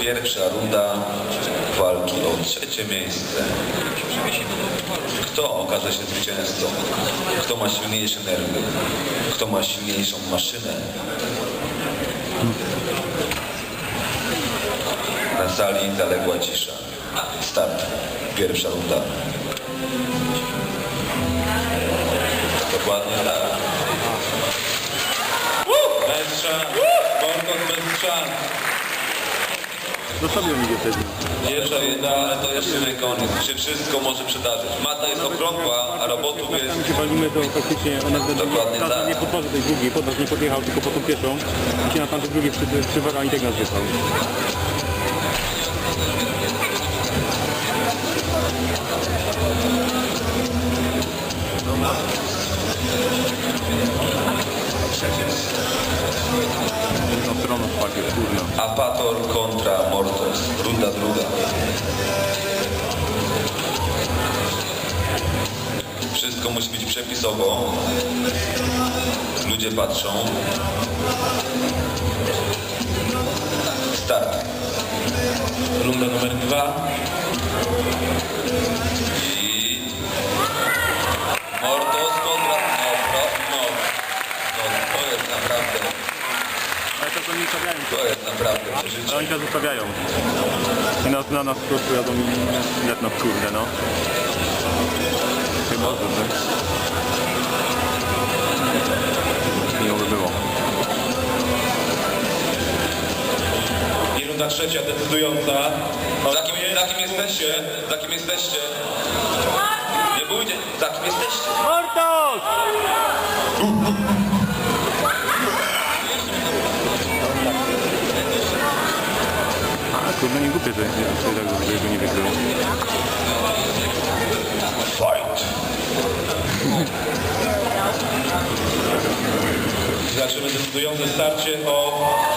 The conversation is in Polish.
Pierwsza runda walki o trzecie miejsce. Kto okaże się zwycięzcą? Kto ma silniejsze nerwy? Kto ma silniejszą maszynę? Na sali zaległa cisza. Start. Pierwsza runda. Dokładnie tak. Bez szans. Borkot bez szans. Zostawił mi go wtedy. Pierwsza runda, ale to jeszcze nie koniec. Się wszystko może przydarzyć. Mata jest okrągła, a robotów jest... Tam się walimy, to faktycznie ona Dokładnie tak. nie podważy tej drugiej, podważ nie podjechał, tylko po tą pierwszą. I się na tamtej drugiej przy, przywarła i tak nas wypał. Apator kontra Mortos. Runda druga. Wszystko musi być przepisowo. Ludzie patrzą. Start. Runda numer dwa. I... Mortos to oni zostawiają. To jest naprawdę Ale przeżycie. oni to zostawiają. I na, na nas po prostu jadą jak na kurde, no. Chyba, że Miło by było. I runda trzecia decydująca. Za kim, za kim jesteście? Za kim jesteście? Nie bójcie, za kim jesteście? Mortos! Kurde, nie głupie, że nie, że tak, że go nie wykrył. Fight! Zaczynamy decydujące starcie o